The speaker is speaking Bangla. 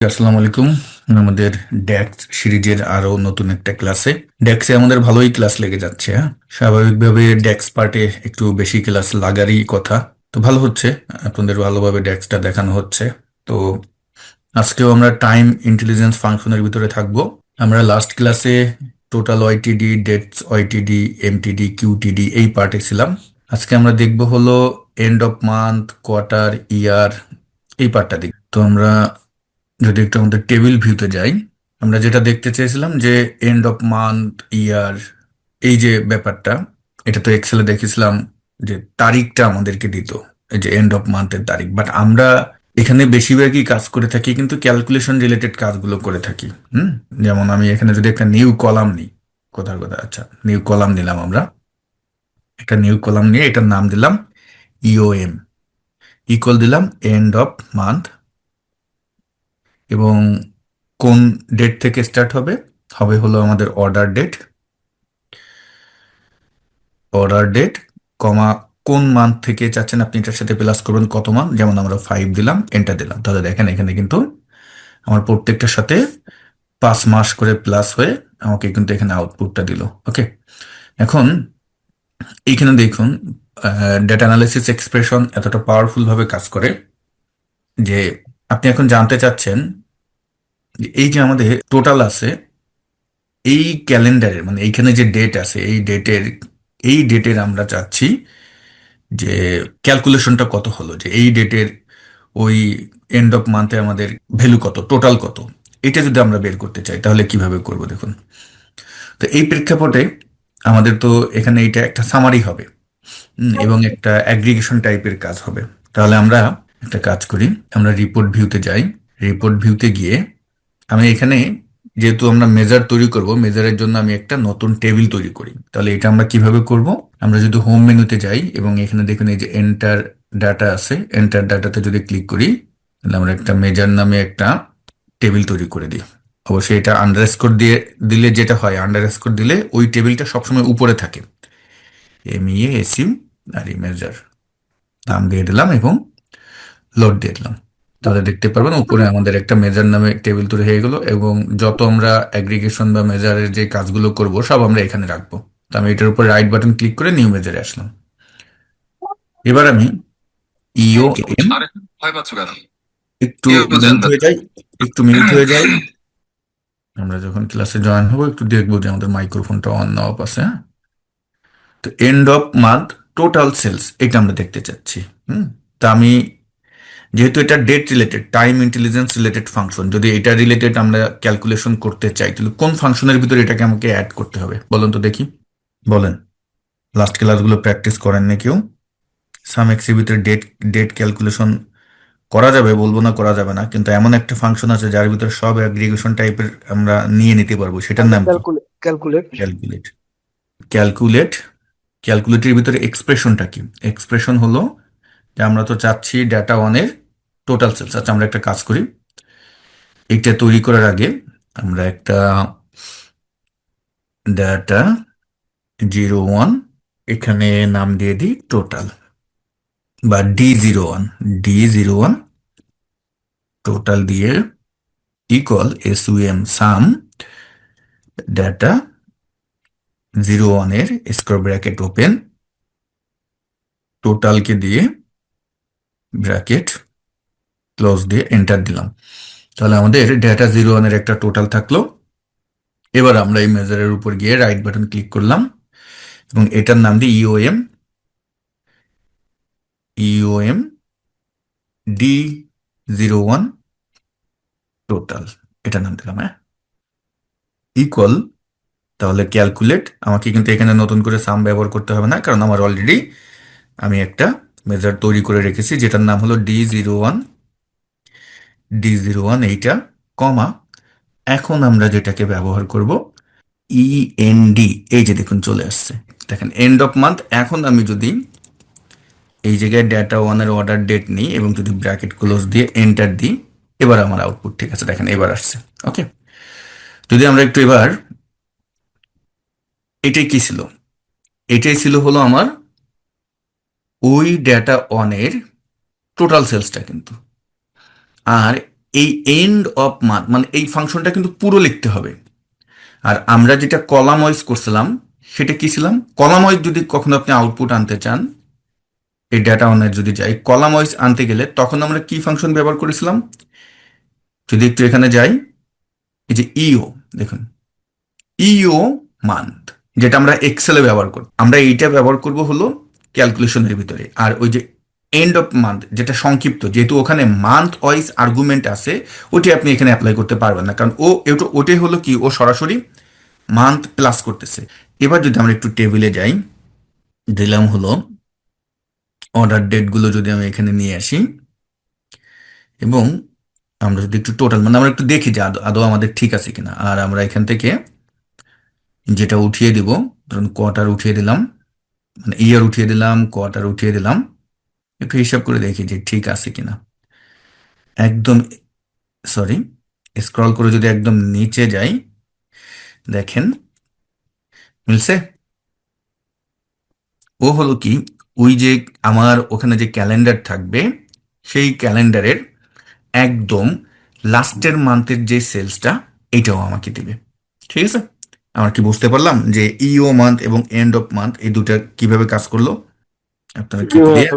আসসালামু আলাইকুম। আমাদের ড্যাক্স সিরিজের আরও নতুন একটা ক্লাসে। ড্যাক্সে আমাদের ভালোই ক্লাস লেগে যাচ্ছে হ্যাঁ? স্বাভাবিকভাবে ড্যাক্স পার্টে একটু বেশি ক্লাস লাগারই কথা। তো ভালো হচ্ছে, আপনাদের ভালোভাবে ড্যাক্সটা দেখানো হচ্ছে। তো আজকেও আমরা টাইম ইন্টেলিজেন্স ফাংশনের ভিতরে থাকব। আমরা লাস্ট ক্লাসে total YTD dates YTD MTD QTD এই পার্টে ছিলাম। আজকে আমরা দেখব হলো end of month quarter year এই পার্টটা দেখব। তো আমরা যদি একটু আমাদের টেবিল ভিউতে যাই, আমরা যেটা দেখতে চেয়েছিলাম যে এন্ড অফ মান্থ ইয়ার এই যে ব্যাপারটা, এটা তো এক্সেলে দেখেছিলাম যে তারিখটা আমাদেরকে দিত যে এন্ড অফ মান্থের তারিখ। বাট আমরা এখানে বেশিরভাগই কাজ করে থাকি, কিন্তু ক্যালকুলেশন রিলেটেড কাজগুলো করে থাকি, হুম? যেমন আমি এখানে যদি একটা নিউ কলাম নিই, কোথার কথা আচ্ছা নিউ কলাম নিলাম আমরা। একটা নিউ কলাম নিয়ে এটার নাম দিলাম ইওএম ইকুয়াল দিলাম এন্ড অফ মান্থ এবং কোন ডেট থেকে স্টার্ট হবে? হবে হলো আমাদের order date order date comma কোন মান্থ থেকে চাচ্ছেন আপনি এটার সাথে প্লাস করবেন, কত মান্থ যেমন আমরা ফাইভ দিলাম এন্টার দিলাম। তাহলে দেখেন এখানে কিন্তু আমার প্রত্যেকটার সাথে পাঁচ মাস করে প্লাস হয়ে আমাকে কিন্তু এখানে আউটপুটটা দিল ওকে এখন এইখানে দেখুন ডেটা অ্যানালিসিস এক্সপ্রেশন এতটা পাওয়ারফুলভাবে কাজ করে যে আপনি এখন জানতে চাচ্ছেন এই যে আমাদের টোটাল আছে, এই ক্যালেন্ডারের মানে এইখানে যে ডেট আছে, এই ডেটের এই ডেটের আমরা চাচ্ছি যে ক্যালকুলেশনটা কত হলো, যে এই ডেটের ওই এন্ড অফ মান্থে আমাদের ভ্যালু কত টোটাল কত? এটা যদি আমরা বের করতে চাই, তাহলে কীভাবে করব দেখুন? তো এই প্রেক্ষাপটে আমাদের তো এখানে এটা একটা সামারি হবে এবং একটা অ্যাগ্রিগেশন টাইপের কাজ হবে। তাহলে আমরা একটা কাজ করি, আমরা রিপোর্ট ভিউতে যাই। রিপোর্ট ভিউতে গিয়ে আমি এখানে যেহেতু আমরা মেজার তৈরি করব মেজারের জন্য আমি একটা নতুন টেবিল তৈরি করি। তাহলে এটা আমরা কীভাবে করব? আমরা যদি হোম মেনুতে যাই এবং এখানে দেখুন এই যে এন্টার ডাটা আছে এন্টার ডাটাতে যদি ক্লিক করি, তাহলে আমরা একটা মেজার নামে একটা টেবিল তৈরি করে দিই। অবশ্যই এটা আন্ডার আন্ডারস্কোর দিয়ে দিলে যেটা হয় আন্ডার আন্ডারস্কোর দিলে ওই টেবিলটা সবসময় উপরে থাকে। এম ই এসিম আর মেজার নাম দিয়ে দিলাম এবং লোড দিয়ে দিলাম। তাহলে দেখতে পারবেন উপরে আমাদের একটা মেজার নামে টেবিল তৈরি হয়ে গেল এবং যত আমরা অ্যাগ্রিগেশন বা মেজারের যে কাজগুলো করব সব আমরা এখানে রাখব। তো আমি এটার উপর রাইট বাটন ক্লিক করে নিউ মেজারে আসলাম। এবার আমি ইও কেন একটু না। হয়ে যাই একটু মিউট হয়ে যাই আমরা যখন ক্লাসে জয়েন হব একটু দেখব যে আমাদের মাইক্রোফোনটা অন না অফ আছে হ্যাঁ? তো end of month total sales এটা আমরা দেখতে চাচ্ছি হুম? তা আমি যেহেতু এটা date related time intelligence related function যদি এটা রিলেটেড আমরা ক্যালকুলেশন করতে চাই তাহলে কোন ফাংশনের ভিতরে এটাকে আমাকে অ্যাড করতে হবে? বলুন তো দেখি। বলেন। লাস্ট ক্লাসগুলো প্র্যাকটিস করেন না কেউ। সাম এক্সের ভিতরে ডেট ডেট ক্যালকুলেশন করা যাবে বলব না করা যাবে না কিন্তু এমন একটা ফাংশন আছে যার ভিতরে সব অ্যাগ্রিগেশন টাইপের আমরা নিয়ে নিতে পারব। সেটার নাম ক্যালকুলেট ক্যালকুলেট ক্যালকুলেট ক্যালকুলেট ক্যালকুলেটের ভিতরে এক্সপ্রেশনটা কি? এক্সপ্রেশন হলো যে আমরা তো চাচ্ছি ডেটা ওয়ানের টোটাল সেলস আচ্ছা আমরা একটা কাজ করি। এটা তৈরি করার আগে আমরা একটা ডাটা জিরো ওয়ান এখানে নাম দিয়ে দিই টোটাল বা D zero one D zero one total দিয়ে equal S M sum data zero ওয়ানের স্কোয়ার ব্র্যাকেট ওপেন টোটালকে দিয়ে ব্র্যাকেট ক্লোজ দিয়ে এন্টার দিলাম। তাহলে আমাদের ডেটা জিরো ওয়ানের একটা টোটাল থাকল। এবার আমরা এই মেজারের উপর গিয়ে রাইট বাটন ক্লিক করলাম এবং এটার নাম দিই EOM EOM D zero one total এটার নাম দিলাম হ্যাঁ? ইকুয়াল তাহলে ক্যালকুলেট আমাকে কিন্তু এখানে নতুন করে সাম ব্যবহার করতে হবে না, কারণ আমার অলরেডি আমি একটা মেজার তৈরি করে রেখেছি, যেটার নাম হলো D zero one D zero one এইটা, কমা। এখন আমরা যেটাকে ব্যবহার করব ইএনডি এই যে দেখুন চলে আসছে। দেখেন এন্ড অফ মান্থ এখন আমি যদি এই জায়গায় ডেটা ওয়ানের অর্ডার ডেট নিই এবং যদি ব্র্যাকেট ক্লোজ দিয়ে এন্টার দিই, এবার আমার আউটপুট ঠিক আছে, দেখেন, এবার আসছে ওকে যদি আমরা একটু এবার, এটাই কি ছিল? এটাই ছিল হলো আমার ওই ডেটা অনের টোটাল সেলসটা কিন্তু। আর এই এন্ড অফ মান্থ মানে এই ফাংশনটা কিন্তু পুরো লিখতে হবে। আর আমরা যেটা কলাম ওয়াইজ করছিলাম, সেটা কি ছিলাম? কলাম ওয়াইজ যদি কখনো আপনি আউটপুট আনতে চান, এই ডাটা অনার যদি যাই কলাম ওয়াইজ আনতে গেলে তখন আমরা কি ফাংশন ব্যবহার করেছিলাম? যদি একটু এখানে যাই, এই যে ইও দেখুন। ইও মান্থ যেটা আমরা এক্সেলে ব্যবহার করব আমরা এইটা ব্যবহার করব হলো ক্যালকুলেশনের ভিতরে। আর ওই যে এন্ড অফ মান্থ যেটা সংক্ষিপ্ত, যেহেতু ওখানে মান্থ ওয়াইজ আর্গুমেন্ট আছে, ওটি আপনি এখানে অ্যাপ্লাই করতে পারবেন না। কারণ ও ওটাই হলো কি, ও সরাসরি মান্থ প্লাস করতেছে। এবার যদি আমরা একটু টেবিলে যাই, দিলাম হলো অর্ডার ডেটগুলো যদি আমি এখানে নিয়ে আসি, এবং আমরা যদি একটু টোটাল মানে আমরা একটু দেখি যে আদৌ আদৌ আমাদের ঠিক আছে কিনা। আর আমরা এখান থেকে যেটা উঠিয়ে দিব, ধরুন কোয়ার্টার উঠিয়ে দিলাম মানে ইয়ার উঠিয়ে দিলাম কোয়ার্টার উঠিয়ে দিলাম একটু হিসাব করে দেখি যে ঠিক আছে কিনা। একদম সরি স্ক্রল করে যদি একদম নিচে যাই, দেখেন, মিলছে? ও হলো কি, ওই যে আমার ওখানে যে ক্যালেন্ডার থাকবে, সেই ক্যালেন্ডারের একদম লাস্টের মান্থের যে সেলসটা এইটাও আমাকে দিবে। ঠিক আছে? আমরা কি বুঝতে পারলাম যে ইও মান্থ এবং এন্ড অফ মান্থ এই দুটা কীভাবে কাজ করল? Так, атаки.